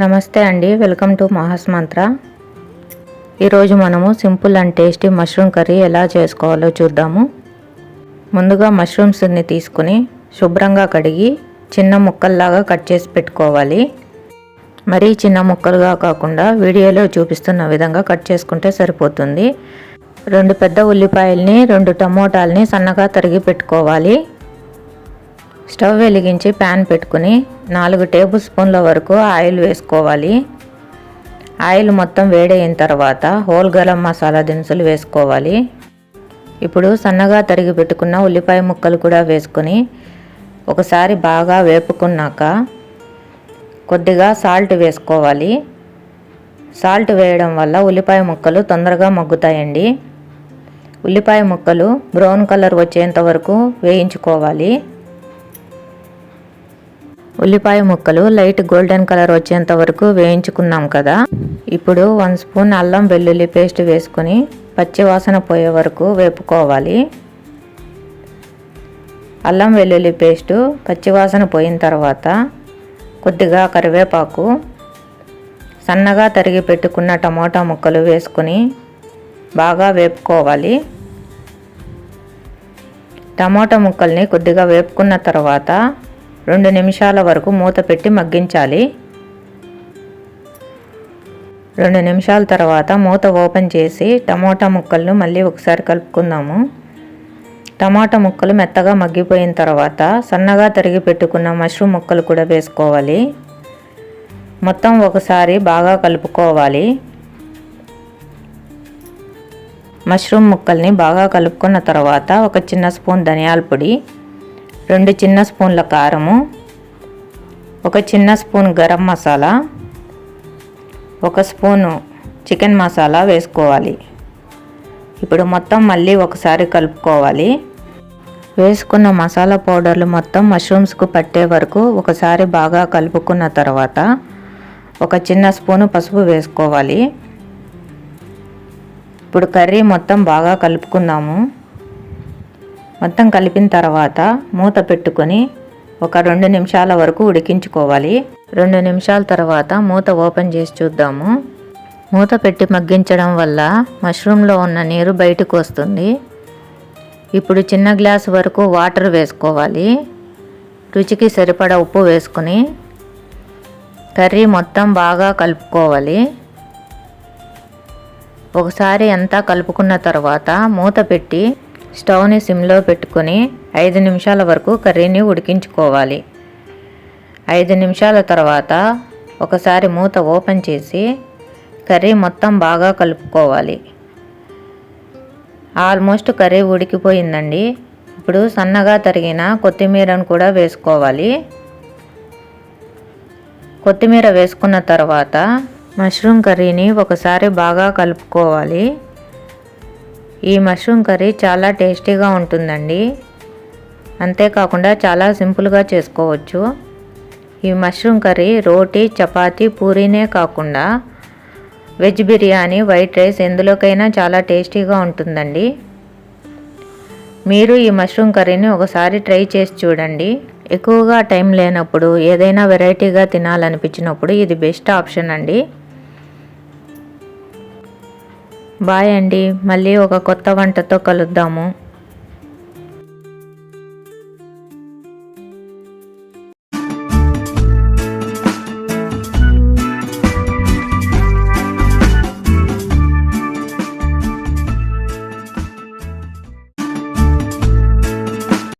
నమస్తే అండి welcome to Maha's మంత్ర. ఈరోజు మనము simple and tasty mushroom curry ఎలా చేసుకోవాలో చూద్దాము. ముందుగా మష్రూమ్స్ని తీసుకుని శుభ్రంగా కడిగి చిన్న ముక్కల్లాగా కట్ చేసి పెట్టుకోవాలి. మరీ చిన్న ముక్కలుగా కాకుండా వీడియోలో చూపిస్తున్న విధంగా కట్ చేసుకుంటే సరిపోతుంది. రెండు పెద్ద ఉల్లిపాయల్ని రెండు టమోటాలని సన్నగా తరిగి పెట్టుకోవాలి. స్టవ్ వెలిగించి ప్యాన్ పెట్టుకుని నాలుగు టేబుల్ స్పూన్ల వరకు ఆయిల్ వేసుకోవాలి. ఆయిల్ మొత్తం వేడైన తర్వాత హోల్ గరం మసాలా దినుసులు వేసుకోవాలి. ఇప్పుడు సన్నగా తరిగి పెట్టుకున్న ఉల్లిపాయ ముక్కలు కూడా వేసుకొని ఒకసారి బాగా వేపుకున్నాక కొద్దిగా సాల్ట్ వేసుకోవాలి. సాల్ట్ వేయడం వల్ల ఉల్లిపాయ ముక్కలు తొందరగా మగ్గుతాయండి. ఉల్లిపాయ ముక్కలు బ్రౌన్ కలర్ వచ్చేంత వరకు వేయించుకోవాలి. ఉల్లిపాయ ముక్కలు లైట్ గోల్డెన్ కలర్ వచ్చేంత వరకు వేయించుకున్నాం కదా. ఇప్పుడు వన్ స్పూన్ అల్లం వెల్లుల్లి పేస్ట్ వేసుకొని పచ్చివాసన పోయే వరకు వేపుకోవాలి. అల్లం వెల్లుల్లి పేస్టు పచ్చివాసన పోయిన తర్వాత కొద్దిగా కరివేపాకు సన్నగా తరిగి పెట్టుకున్న టమోటా ముక్కలు వేసుకొని బాగా వేపుకోవాలి. టమోటా ముక్కల్ని కొద్దిగా వేపుకున్న తర్వాత రెండు నిమిషాల వరకు మూత పెట్టి మగ్గించాలి. రెండు నిమిషాల తర్వాత మూత ఓపెన్ చేసి టమోటా ముక్కలను మళ్ళీ ఒకసారి కలుపుకుందాము. టమాటా ముక్కలు మెత్తగా మగ్గిపోయిన తర్వాత సన్నగా తరిగి పెట్టుకున్న మష్రూమ్ ముక్కలు కూడా వేసుకోవాలి. మొత్తం ఒకసారి బాగా కలుపుకోవాలి. మష్రూమ్ ముక్కల్ని బాగా కలుపుకున్న తర్వాత ఒక చిన్న స్పూన్ ధనియాల పొడి రెండు చిన్న స్పూన్ల కారము ఒక చిన్న స్పూన్ గరం మసాలా ఒక స్పూను చికెన్ మసాలా వేసుకోవాలి. ఇప్పుడు మొత్తం మళ్ళీ ఒకసారి కలుపుకోవాలి. వేసుకున్న మసాలా పౌడర్లు మొత్తం మష్రూమ్స్కు పట్టే వరకు ఒకసారి బాగా కలుపుకున్న తర్వాత ఒక చిన్న స్పూను పసుపు వేసుకోవాలి. ఇప్పుడు కర్రీ మొత్తం బాగా కలుపుకుందాము. మొత్తం కలిపిన తర్వాత మూత పెట్టుకొని ఒక రెండు నిమిషాల వరకు ఉడికించుకోవాలి. రెండు నిమిషాల తర్వాత మూత ఓపెన్ చేసి చూద్దాము. మూత పెట్టి మగ్గించడం వల్ల మష్రూమ్లో ఉన్న నీరు బయటకు వస్తుంది. ఇప్పుడు చిన్న గ్లాస్ వరకు వాటర్ వేసుకోవాలి. రుచికి సరిపడా ఉప్పు వేసుకుని కర్రీ మొత్తం బాగా కలుపుకోవాలి. ఒకసారి అంతా కలుపుకున్న తర్వాత మూత పెట్టి స్టవ్ని సిమ్లో పెట్టుకొని ఐదు నిమిషాల వరకు కర్రీని ఉడికించుకోవాలి. ఐదు నిమిషాల తర్వాత ఒకసారి మూత ఓపెన్ చేసి కర్రీ మొత్తం బాగా కలుపుకోవాలి. ఆల్మోస్ట్ కర్రీ ఉడికిపోయిందండి. ఇప్పుడు సన్నగా తరిగిన కొత్తిమీరను కూడా వేసుకోవాలి. కొత్తిమీర వేసుకున్న తర్వాత మష్రూమ్ కర్రీని ఒకసారి బాగా కలుపుకోవాలి. ఈ మష్రూమ్ కర్రీ చాలా టేస్టీగా ఉంటుందండి. అంతేకాకుండా చాలా సింపుల్గా చేసుకోవచ్చు. ఈ మష్రూమ్ కర్రీ రోటీ చపాతి పూరీనే కాకుండా వెజ్ బిర్యానీ వైట్ రైస్ ఎందులోకైనా చాలా టేస్టీగా ఉంటుందండి. మీరు ఈ మష్రూమ్ కర్రీని ఒకసారి ట్రై చేసి చూడండి. ఎక్కువగా టైం లేనప్పుడు ఏదైనా వెరైటీగా తినాలనిపించినప్పుడు ఇది బెస్ట్ ఆప్షన్ అండి. బాయ్ అండి. మళ్ళీ ఒక కొత్త వంటతో కలుద్దాము.